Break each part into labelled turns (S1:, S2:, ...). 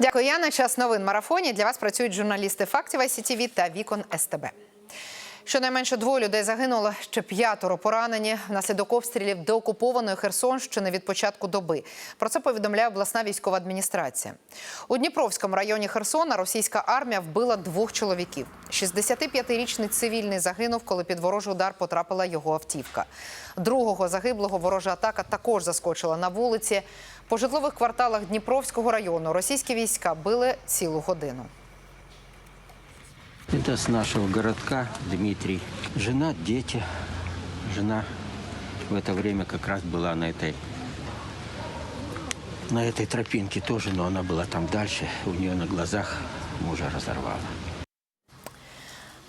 S1: Дякую, Яна. Час новин марафоні. Для вас працюють журналісти фактів ICTV та Вікон СТБ. Щонайменше двоє людей загинуло, ще п'ятеро поранені внаслідок обстрілів деокупованої Херсонщини від початку доби. Про це повідомляє обласна військова адміністрація. У Дніпровському районі Херсона російська армія вбила двох чоловіків. 65-річний цивільний загинув, коли під ворожий удар потрапила його автівка. Другого загиблого ворожа атака також заскочила на вулиці. По житлових кварталах Дніпровського району російські війська били цілу годину.
S2: Это с нашего городка Дмитрий. Жена, дети. Жена в это время как раз была на этой на этой тропинке тоже, но она была там дальше. У нее на глазах мужа разорвала.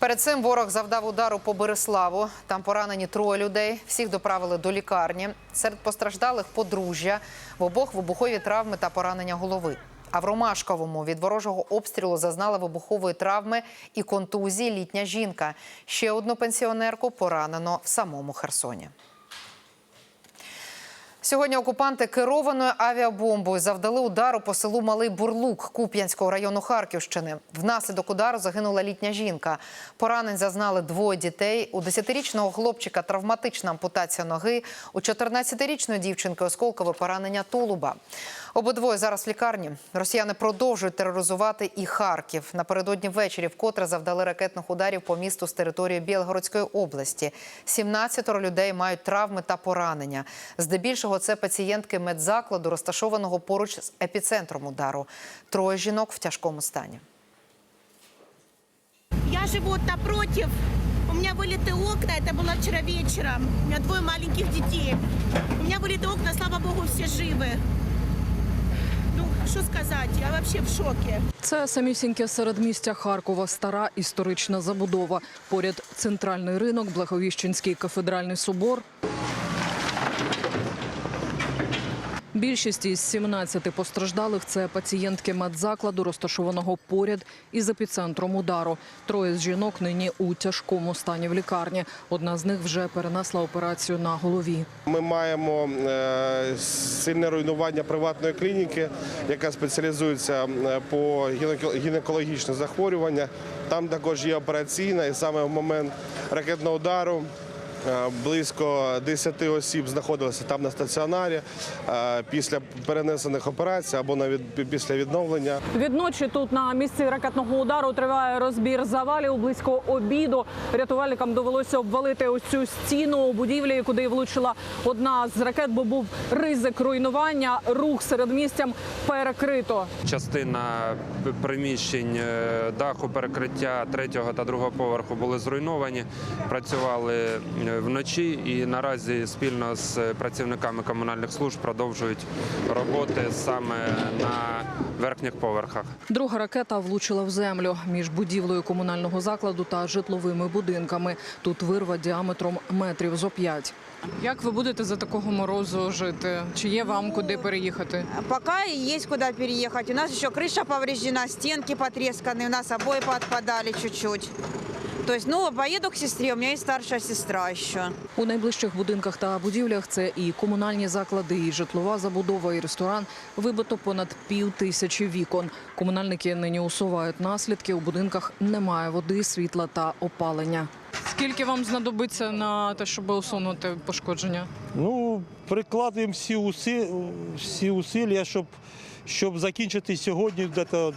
S1: Перед цим ворог завдав удару по Береславу. Там поранені троє людей. Всіх доправили до лікарні. Серед постраждалих подружжя. В обох вибухові травми та поранення голови. А в Ромашковому від ворожого обстрілу зазнала вибухової травми і контузії літня жінка. Ще одну пенсіонерку поранено в самому Херсоні. Сьогодні окупанти керованою авіабомбою завдали удару по селу Малий Бурлук Куп'янського району Харківщини. Внаслідок удару загинула літня жінка. Поранень зазнали двоє дітей. У 10-річного хлопчика травматична ампутація ноги. У 14-річної дівчинки осколкове поранення тулуба. Обидвоє зараз в лікарні. Росіяни продовжують тероризувати і Харків. Напередодні ввечері вкотре завдали ракетних ударів по місту з території Білгородської області. 17 людей мають травми та поранення. Здебільшого це пацієнтки медзакладу, розташованого поруч з епіцентром удару. Троє жінок в тяжкому стані.
S3: Я живу вот напротив. У меня вылиты окна, это было вчера вечером. У меня двое маленьких детей. У меня вылиты окна, слава богу, все живы. Ну, что сказать, я вообще в шоке.
S4: Це самісіньке середмістя Харкова, стара історична забудова. Поряд центральний ринок, Благовіщенський кафедральний собор. Більшість із 17 постраждалих це пацієнтки медзакладу, розташованого поряд із епіцентром удару. Троє з жінок нині у тяжкому стані в лікарні. Одна з них вже перенесла операцію на голові.
S5: Ми маємо е, сильне руйнування приватної клініки, яка спеціалізується е, по гінеко- гінекологічних захворюваннях. Там також є операційна, і саме в момент ракетного удару. Е, Близько 10 осіб знаходилися там на стаціонарі е, після перенесених операцій або навіть пі- після відновлення.
S4: Відночі тут на місці ракетного удару триває розбір завалів близько обіду. Рятувальникам довелося обвалити ось цю стіну у будівлі, куди влучила одна з ракет, бо був ризик руйнування. Рух серед містям перекрито.
S6: Частина приміщень е, даху перекриття третього та другого поверху були зруйновані. Працювали вночі і наразі спільно з працівниками комунальних служб продовжують роботи саме на верхніх поверхах.
S4: Друга ракета влучила в землю між будівлею комунального закладу та житловими будинками. Тут вирва діаметром метрів зо п'ять. Як ви будете за такого морозу жити? Чи є вам куди переїхати?
S7: Пока есть куда переехать. У нас еще крыша повреждена, стенки потресканы, у нас обои подпадали чуть-чуть. То есть, ну, поеду к сестре, у меня есть старшая сестра еще.
S4: У найближчих будинках та будівлях це і комунальні заклади, і житлова забудова, і ресторан. Вибито понад пів тисячі вікон. Комунальники нині усувають наслідки. У будинках немає води, світла та опалення. Скільки вам знадобиться на те, щоб усунути пошкодження?
S8: Ну, прикладуємо всі, уси, всі усилля, щоб, щоб закінчити сьогодні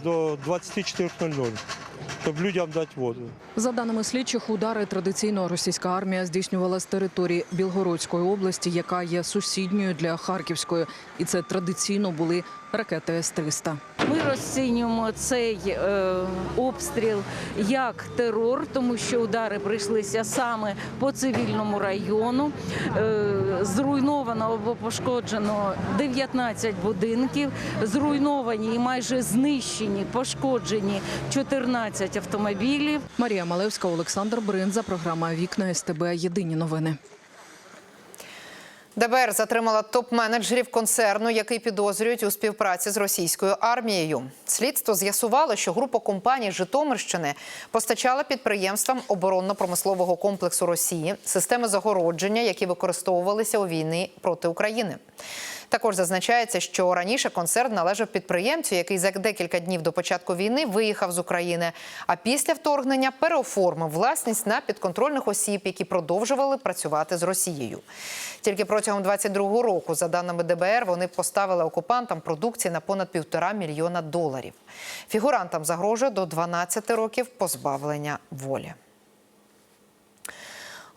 S8: до 24.00, щоб людям дати воду.
S4: За даними слідчих, удари традиційно російська армія здійснювала з території Білгородської області, яка є сусідньою для Харківської, і це традиційно були ракети С-300.
S9: Ми розцінюємо цей е, обстріл як терор, тому що удари прийшлися саме по цивільному району. Е, зруйновано або пошкоджено 19 будинків, зруйновані і майже знищені, пошкоджені 14 автомобілів.
S4: Марія Малевська, Олександр Бринза, програма Вікна СТБ. Єдині новини.
S1: ДБР затримала топ-менеджерів концерну, який підозрюють у співпраці з російською армією. Слідство з'ясувало, що група компаній Житомирщини постачала підприємствам оборонно-промислового комплексу Росії системи загородження, які використовувалися у війні проти України. Також зазначається, що раніше концерн належав підприємцю, який за декілька днів до початку війни виїхав з України. А після вторгнення переоформив власність на підконтрольних осіб, які продовжували працювати з Росією. Тільки протягом 22-го року, за даними ДБР, вони поставили окупантам продукції на понад півтора мільйона доларів. Фігурантам загрожує до 12 років позбавлення волі.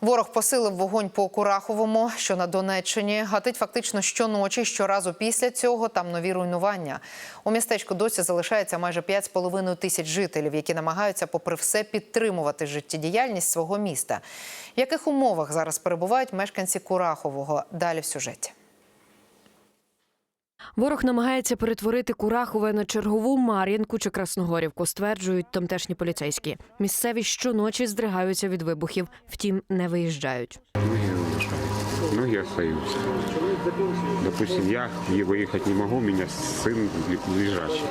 S1: Ворог посилив вогонь по Кураховому, що на Донеччині. Гатить фактично щоночі. Щоразу після цього там нові руйнування. У містечку досі залишається майже 5,5 тисяч жителів, які намагаються, попри все, підтримувати життєдіяльність свого міста. В яких умовах зараз перебувають мешканці Курахового? Далі в сюжеті.
S10: Ворог намагається перетворити Курахове на чергову Мар'їнку чи Красногорівку, стверджують тамтешні поліцейські. Місцеві щоночі здригаються від вибухів, втім не виїжджають.
S11: Многие остаются. Допустим, я и выехать не могу, у меня сын лежачий.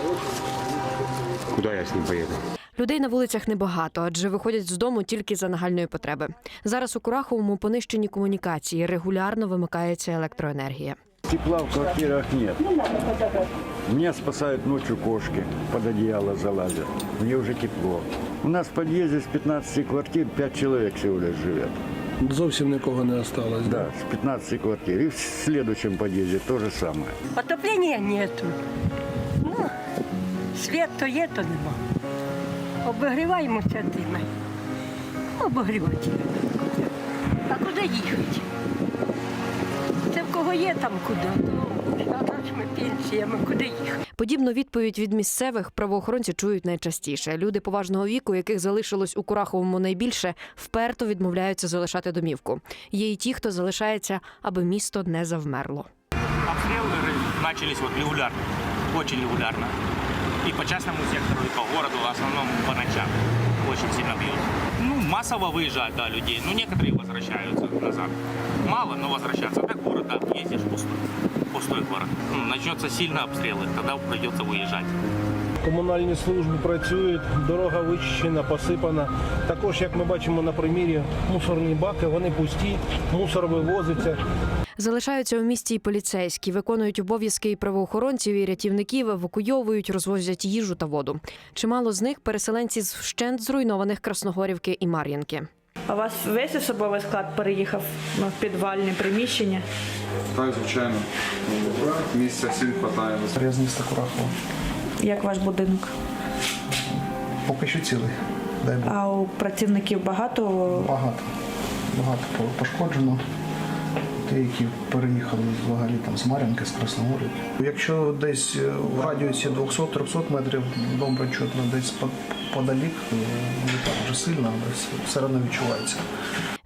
S11: Куда я с ним поеду?
S10: Людей на вулицях небагато, адже виходять з дому тільки за нагальної потреби. Зараз у Кураховому понищені комунікації, регулярно вимикається електроенергія.
S12: Тепла в квартирах нет. Меня спасают ночью кошки, под одеяло залазят. Мне уже тепло. У нас в подъезде с 15 квартир 5 человек всего лишь живет.
S8: Зовсім нікого не осталось.
S12: Да, с 15 квартир. И в следующем подъезде то же самое.
S13: Отоплення нету. Ну, світ то є, то нема. Обігріваємося тими. Обігрівати. А куди їхати? Це в кого є там куди. А то ж ми пенсіями, куди їхати?
S10: Подібну відповідь від місцевих правоохоронці чують найчастіше. Люди поважного віку, яких залишилось у Кураховому найбільше, вперто відмовляються залишати домівку. Є й ті, хто залишається, аби місто не завмерло.
S14: Обстрелы начались вот регулярно, очень регулярно. И по частному сектору, и по городу, в основном по ночам. Очень сильно бьет. Ну, массово выезжают, да, людей. Ну, некоторые возвращаются назад. Мало, но возвращаться. Так город, да, ездишь пустой. Пустой город. Ну, начнется сильно обстрелы, тогда придется выезжать.
S8: Комунальні служби працюють, дорога вичищена, посипана. Також, як ми бачимо на примірі, мусорні баки, вони пусті, мусор вивозиться.
S10: Залишаються у місті і поліцейські, виконують обов'язки і правоохоронців, і рятівників, евакуйовують, розвозять їжу та воду. Чимало з них переселенці з вщент зруйнованих Красногорівки і Мар'їнки.
S7: А у вас весь особовий склад переїхав в підвальне приміщення?
S11: Так, звичайно. Місця всім хватає.
S8: Я з міста Курахова.
S7: Як ваш будинок?
S8: Поки що цілий. Дай Бог.
S7: А у працівників багато
S8: Багато. Багато пошкоджено. Ті, які переїхали взагалі там з Мар'їнки, з Красногорівки. Якщо десь в радіусі 200-300 метрів добре чутно, десь по- подалік, не так вже сильно, але все- все одно відчувається.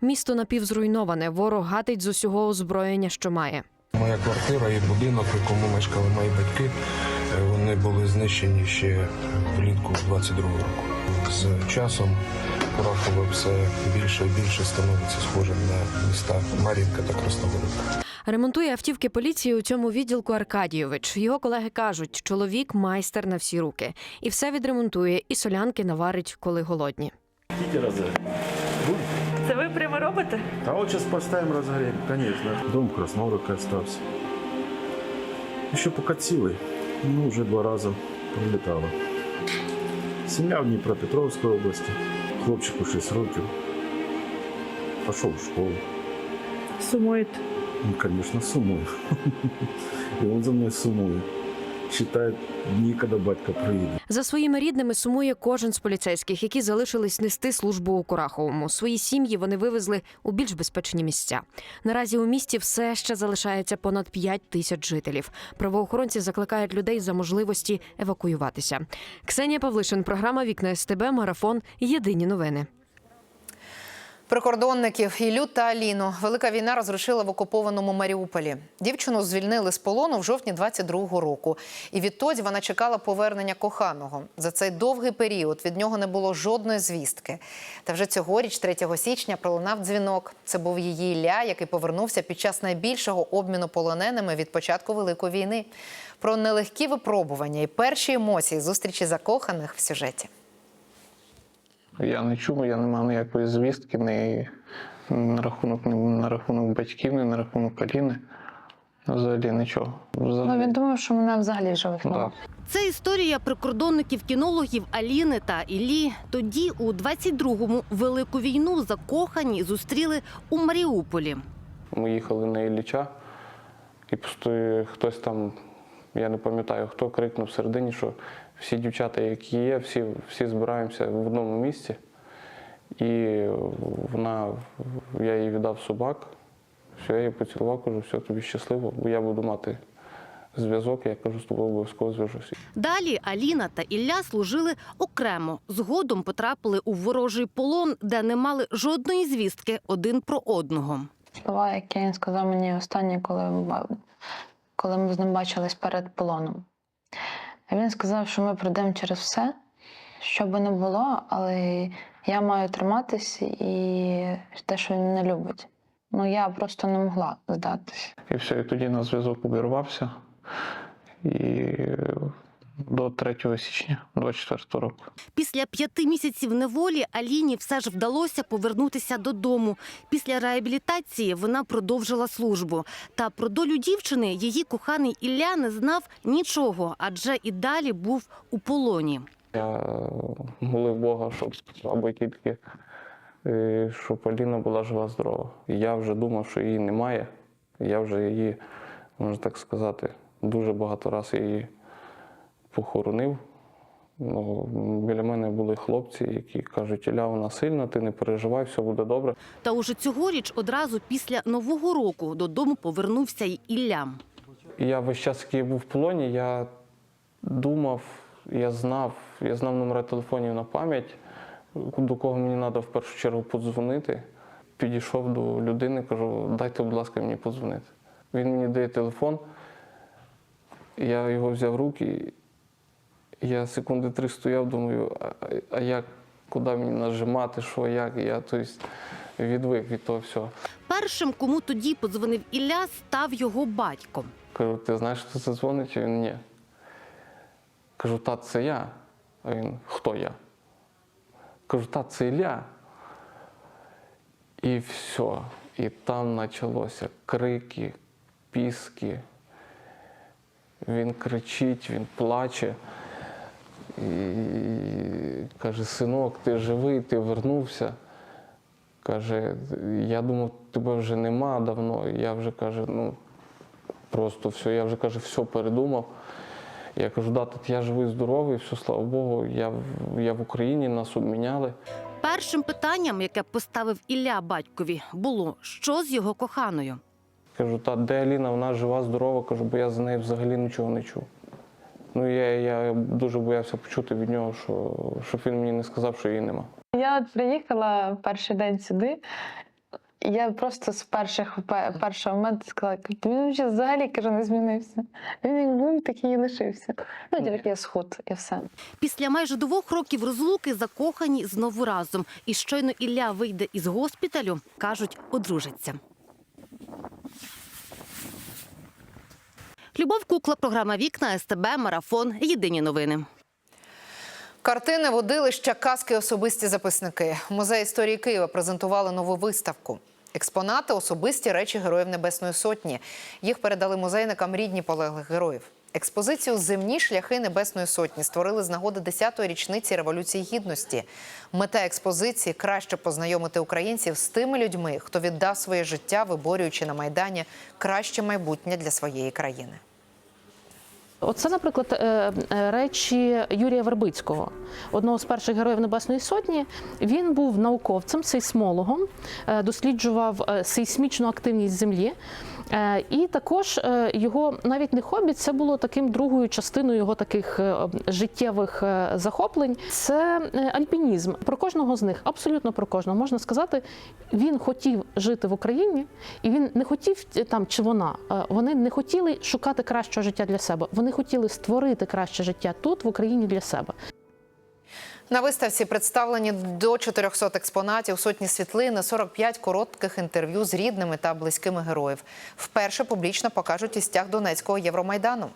S10: Місто напівзруйноване. Ворог гатить з усього озброєння, що має.
S11: Моя квартира і будинок, в якому мешкали мої батьки, е, вони були знищені ще влітку 22-го року. З часом Курахове все більше і більше становиться схожим на міста Мар'їнка та Красногорівка.
S10: Ремонтує автівки поліції у цьому відділку Аркадійович. Його колеги кажуть, чоловік майстер на всі руки. І все відремонтує, і солянки наварить, коли голодні.
S7: Це ви прямо робите?
S12: А вот сейчас поставим разогрев, конечно. Дом Красногорівка остался. Еще пока цілий. Ну, уже два раза прилетало. Сім'я в Дніпропетровській області. Хлопчику 6 років. Пошел в школу.
S7: Сумуєте.
S12: Ну, конечно, сумую. И он за мной сумует. Считает дни, когда батька приїде.
S10: За своїми рідними сумує кожен з поліцейських, які залишились нести службу у Кураховому. Свої сім'ї вони вивезли у більш безпечні місця. Наразі у місті все ще залишається понад 5 тисяч жителів. Правоохоронці закликають людей за можливості евакуюватися. Ксенія Павлишин, програма Вікна СТБ, марафон. Єдині новини.
S1: Прикордонників Ілю та Аліну велика війна розрушила в окупованому Маріуполі. Дівчину звільнили з полону в жовтні 22-го року. І відтоді вона чекала повернення коханого. За цей довгий період від нього не було жодної звістки. Та вже цьогоріч, 3 січня, пролунав дзвінок. Це був її Ілля, який повернувся під час найбільшого обміну полоненими від початку Великої війни. Про нелегкі випробування і перші емоції зустрічі закоханих в сюжеті.
S11: Я не чув, я не мав ніякої звістки ні на рахунок, ні на рахунок батьків, ні на рахунок Аліни.
S8: Взагалі нічого.
S15: Ну він думав, що мене взагалі живих
S8: Да.
S15: немає.
S16: Це історія прикордонників-кінологів Аліни та Іллі. Тоді, у 22-му, велику війну закохані зустріли у Маріуполі.
S11: Ми їхали на Ілліча, і просто хтось там, я не пам'ятаю, хто крикнув всередині, що всі дівчата, які є, всі, всі збираємося в одному місці. І вона, я їй віддав собак, все, я її поцілував, кажу, все, тобі щасливо, бо я буду мати зв'язок, я кажу, з тобою обов'язково зв'яжуся.
S16: Далі Аліна та Ілля служили окремо. Згодом потрапили у ворожий полон, де не мали жодної звістки один про одного.
S15: Слова, які він сказав мені останні, коли, коли ми з ним бачились перед полоном. Він сказав, що ми пройдемо через все, що би не було, але я маю триматись і те, що він не любить. Ну я просто не могла здатись.
S8: І все, і тоді на зв'язок обірвався. І до 3 січня 24 року.
S16: Після п'яти місяців неволі Аліні все ж вдалося повернутися додому. Після реабілітації вона продовжила службу. Та про долю дівчини її коханий Ілля не знав нічого, адже і далі був у полоні.
S11: Я е, молив Бога, щоб або тільки е, щоб Аліна була жива здорова. Я вже думав, що її немає. Я вже її, можна так сказати, дуже багато разів її похоронив. Ну, біля мене були хлопці, які кажуть, Іля, вона сильна, ти не переживай, все буде добре.
S16: Та уже цьогоріч одразу після нового року додому повернувся й Ілля.
S11: Я весь час, який був в полоні, я думав, я знав, я знав номери телефонів на пам'ять, до кого мені треба в першу чергу подзвонити. Підійшов до людини, кажу, дайте, будь ласка, мені подзвонити. Він мені дає телефон, я його взяв в руки, я секунди три стояв, думаю, а, як, куди мені нажимати, що, як, я тобто, відвик від того всього.
S16: Першим, кому тоді подзвонив Ілля, став його батько.
S11: Кажу, ти знаєш, хто це дзвонить? А Він ні. Кажу, тат, це я. А він, хто я? Кажу, тат, це Ілля. І все. І там почалося крики, піски. Він кричить, він плаче. І каже, синок, ти живий, ти вернувся. Каже, я думав, тебе вже нема давно. Я вже каже, ну просто все, я вже каже, все передумав. Я кажу, да, тут я живий, здоровий, все, слава Богу, я, я в Україні, нас обміняли.
S16: Першим питанням, яке поставив Ілля батькові, було що з його коханою.
S11: Кажу, та де Аліна, вона жива, здорова, кажу, бо я за нею взагалі нічого не чув. Ну, я, я дуже боявся почути від нього, що, щоб він мені не сказав, що її нема.
S15: Я от приїхала перший день сюди. Я просто з перших пе- першого моменту сказала, він вже взагалі каже, не змінився. Він як був, такий і лишився. Ну, тільки схуд і все.
S16: Після майже двох років розлуки закохані знову разом. І щойно Ілля вийде із госпіталю, кажуть, одружаться. Любов Кукла, програма Вікна, СТБ, Марафон. Єдині новини.
S1: Картини, водилища, казки, особисті записники. Музей історії Києва презентували нову виставку. Експонати особисті речі Героїв Небесної Сотні. Їх передали музейникам рідні полеглих героїв. Експозицію Земні шляхи Небесної Сотні створили з нагоди 10-ї річниці Революції Гідності. Мета експозиції краще познайомити українців з тими людьми, хто віддав своє життя, виборюючи на майдані краще майбутнє для своєї країни.
S17: Оце, наприклад, е, е, речі Юрія Вербицького, одного з перших героїв Небесної Сотні. Він був науковцем, сейсмологом, е, досліджував сейсмічну активність Землі. Е, І також е, його навіть не хобі, це було таким другою частиною його таких е, життєвих захоплень. Це альпінізм. Про кожного з них, абсолютно про кожного, можна сказати, він хотів жити в Україні, і він не хотів там чи вона. Вони не хотіли шукати кращого життя для себе. Вони хотіли створити краще життя тут, в Україні для себе.
S1: На виставці представлені до 400 експонатів, сотні світлин, і 45 коротких інтерв'ю з рідними та близькими героїв. Вперше публічно покажуть і стяг Донецького Євромайдану.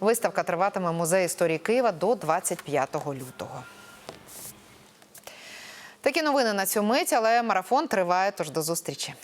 S1: Виставка триватиме в музеї історії Києва до 25 лютого. Такі новини на цю мить, але марафон триває. Тож до зустрічі.